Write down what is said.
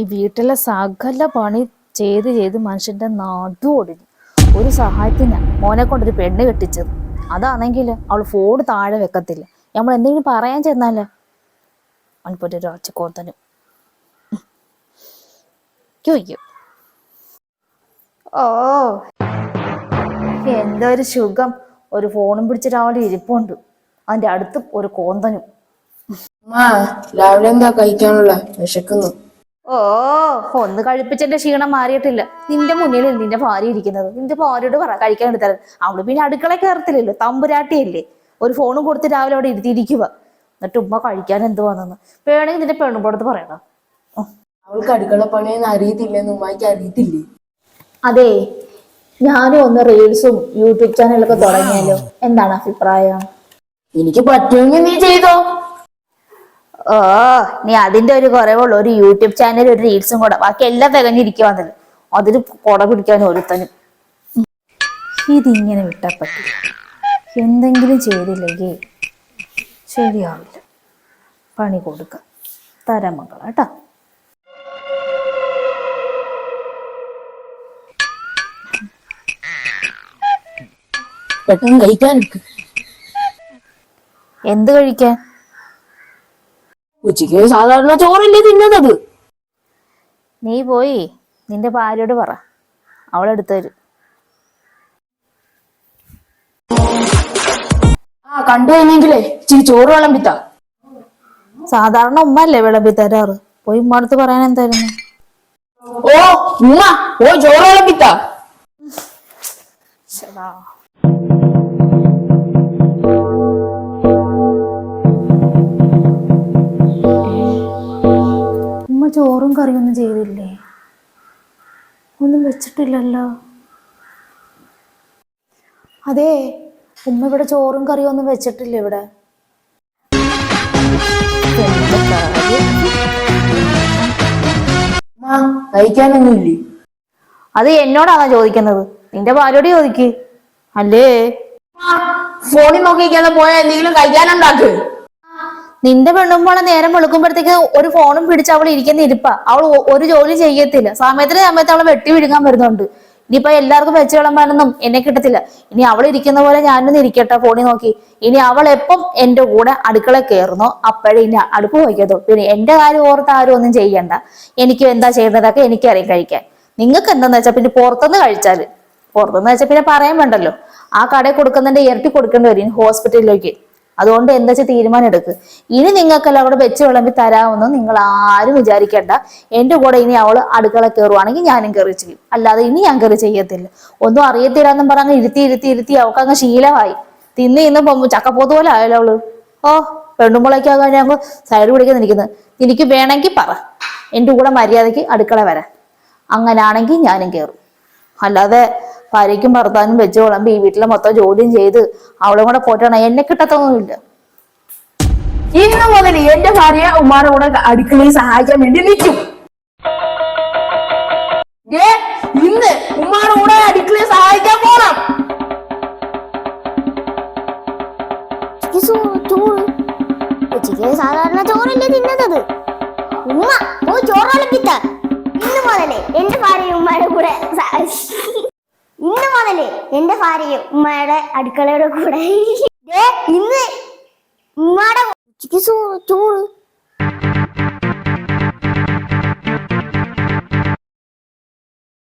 ഈ വീട്ടിലെ സകല പണി ചെയ്ത് ചെയ്ത് മനുഷ്യന്റെ നടു ഒടിഞ്ഞു. ഒരു സഹായത്തിന് മോനെ കൊണ്ടൊരു പെണ്ണ് കെട്ടിച്ചത്. അതാണെങ്കിൽ അവൾ ഫോൺ താഴെ വെക്കത്തില്ല. നമ്മൾ എന്തെങ്കിലും പറയാൻ ചെന്നാലേ അവനിപ്പൊരു രാജക്കോത്തനും ചോദിക്കും ഓ ഒരു സുഖം. ഒരു ഫോണും പിടിച്ചിട്ട് അവന്റെ ഇരിപ്പുണ്ട്. അതിന്റെ അടുത്ത് ഒരു കോന്തനും. രാവിലെ എന്താ കഴിക്കാനുള്ള? വിശക്കുന്നു. ഓ ഒന്ന് കഴിപ്പിച്ചെന്റെ ക്ഷീണം മാറിയിട്ടില്ല. നിന്റെ മുന്നിൽ നിന്റെ ഭാര്യ ഇരിക്കുന്നത്. നിന്റെ ഭാര്യയോട് പറ കഴിക്കാൻ എടുത്താൽ അവൾ പിന്നെ അടുക്കള കയറത്തില്ലല്ലോ തമ്പുരാട്ടിയല്ലേ. ഒരു ഫോണും കൊടുത്ത് രാവിലെ അവിടെ ഇരുത്തിയിരിക്കുക എന്നിട്ട് ഉമ്മ കഴിക്കാൻ എന്ത് വന്നെന്ന് വേണമെങ്കിൽ നിന്റെ പെണ്ണുമ്പോടത്ത് പറയണം. അവൾക്ക് അടുക്കള പണിയൊന്നും അറിയത്തില്ലെന്ന് ഉമ്മായിക്ക് അറിയത്തില്ലേ? അതെ. ഞാനും ഒന്ന് റീൽസും യൂട്യൂബ് ചാനലൊക്കെ തുടങ്ങിയാലോ. എന്താണ് അഭിപ്രായം? എനിക്ക് പറ്റുമെങ്കിൽ നീ ചെയ്തോ. ഓ നീ അതിന്റെ ഒരു കുറവുള്ളൂ. ഒരു യൂട്യൂബ് ചാനൽ ഒരു റീൽസും കൂടെ. ബാക്കി എല്ലാം തികഞ്ഞിരിക്കുവാന്നല്ലോ അതിന് കുട പിടിക്കാൻ ഒരുത്തനും. ഇതിങ്ങനെ വിട്ടപ്പറ്റി പറ്റില്ല എന്തെങ്കിലും ചെയ്തില്ലെങ്കിൽ ശരിയാവില്ല. പണി കൊടുക്കാം. തരാം മക്കളെ കേട്ടോ. പെട്ടെന്ന് കഴിക്കാൻ എന്ത് കഴിക്കാൻ? ഉച്ചയ്ക്ക് സാധാരണ ചോറല്ലേ തിന്നുന്നത് നീ പോയി നിന്റെ ഭാര്യയോട് പറ. അവളെടുത്ത് തരും. ആ കണ്ടു കഴിഞ്ഞെങ്കിലേ ഇച്ചിരി ചോറ് വിളമ്പിത്ത. സാധാരണ ഉമ്മ അല്ലേ വിളമ്പി തരാറ്? പോയി ഉമ്മ അടുത്ത് പറയാൻ എന്തായിരുന്നു? ഓ ഉമ്മ ഓ ചോറ് വിളമ്പിത്ത. ഉമ്മ ചോറും കറിയൊന്നും ചെയ്തില്ലേ? ഒന്നും വെച്ചിട്ടില്ലല്ലോ. അതെ ഉമ്മ ഇവിടെ ചോറും കറിയും ഒന്നും വെച്ചിട്ടില്ല ഇവിടെ. അത് എന്നോടാണോ ചോദിക്കുന്നത്? നിന്റെ ഭാര്യയോട് ചോദിക്ക്. അല്ലേ? ഫോണിൽ നോക്കിയിരിക്കാതെ പോയാൽ എന്തെങ്കിലും കഴിക്കാനുണ്ടാക്ക്. നിന്റെ പെണ്ണുമ്പോളെ നേരം വെളുക്കുമ്പോഴത്തേക്ക് ഒരു ഫോണും പിടിച്ച് അവൾ ഇരിക്കുന്ന ഇരിപ്പ. അവൾ ഒരു ജോലി ചെയ്യത്തില്ല. സമയത്തിന് സമയത്ത് അവളെ വെട്ടി വിഴുങ്ങാൻ വരുന്നുണ്ട്. ഇനിയിപ്പോ എല്ലാവർക്കും വെച്ച് വിളമ്പാനൊന്നും എന്നെ കിട്ടത്തില്ല. ഇനി അവൾ ഇരിക്കുന്ന പോലെ ഞാനൊന്നും ഇരിക്കട്ടെ ഫോണിൽ നോക്കി. ഇനി അവൾ എപ്പം എന്റെ കൂടെ അടുക്കള കയറുന്നോ അപ്പോഴേ ഇനി അടുപ്പ് വയ്ക്കത്തുള്ളൂ പിന്നെ എന്റെ കാര്യം ഓർത്ത് ആരും ഒന്നും ചെയ്യണ്ട. എനിക്ക് എന്താ ചെയ്യേണ്ടതൊക്കെ എനിക്കറിയാം കഴിക്കാൻ. നിങ്ങൾക്ക് എന്താന്ന് വെച്ചാൽ പിന്നെ പുറത്തുനിന്ന് കഴിച്ചാൽ. പുറത്തുനിന്ന് വെച്ചാൽ പിന്നെ പറയാൻ വേണ്ടല്ലോ. ആ കടയിൽ കൊടുക്കുന്നതിന്റെ ഇരട്ടി കൊടുക്കേണ്ടി വരും ഹോസ്പിറ്റലിലേക്ക്. അതുകൊണ്ട് എന്താ വെച്ചാൽ തീരുമാനം എടുക്കുക ഇനി നിങ്ങൾക്കെല്ലാം അവിടെ വെച്ച് വിളമ്പി തരാമെന്ന് നിങ്ങൾ ആരും വിചാരിക്കേണ്ട. എന്റെ കൂടെ ഇനി അവൾ അടുക്കള കയറുവാണെങ്കിൽ ഞാനും കയറി ചെയ്യും. അല്ലാതെ ഇനി ഞാൻ കയറി ചെയ്യത്തില്ല. ഒന്നും അറിയത്തില്ല എന്നും പറഞ്ഞ് ഇരുത്തി ഇരുത്തി ഇരുത്തി അവൾക്ക് അങ്ങ് ശീലമായി. തിന്ന് ഇന്ന് ചക്കപ്പോത്ത് പോലെ ആയല്ലോ അവൾ. ഓ പെണ്ണുമ്പോളേക്കാകാൻ ഞങ്ങൾ സൈഡ് പിടിക്കാൻ നിൽക്കുന്നത് എനിക്ക് വേണമെങ്കിൽ പറ. എന്റെ കൂടെ മര്യാദയ്ക്ക് അടുക്കള വരാൻ അങ്ങനാണെങ്കിൽ ഞാനും കയറും. അല്ലാതെ ഭാര്യയ്ക്കും ഭർത്താവിനും വെച്ച് ഈ വീട്ടിലെ മൊത്തം ജോലിയും ചെയ്ത് അവളും കൂടെ പോറ്റാണ് എന്നെ കിട്ടത്തൊന്നുമില്ല ഇന്ന് മുതൽ എന്റെ ഭാര്യ ഉമ്മാടെ കൂടെ അടുക്കളയിൽ സഹായിക്കാൻ വേണ്ടി നിൽക്കും. ഇന്ന് ഉമ്മാടെ കൂടെ അടുക്കളയിൽ സഹായിക്കാൻ പോണം. സാധാരണ ചോറല്ലേ തിന്നതത് ഉമ്മ ഓ ചോറ് വിളമ്പിത്ത ഇന്ന് മുതലേ എന്റെ ഭാര്യയും ഉമ്മയുടെ കൂടെ സ- ഇന്ന് മുതലേ എന്റെ ഭാര്യയും ഉമ്മയുടെ അടുക്കളയുടെ കൂടെ. ഇന്ന് ഉമ്മയുടെ ചോറ്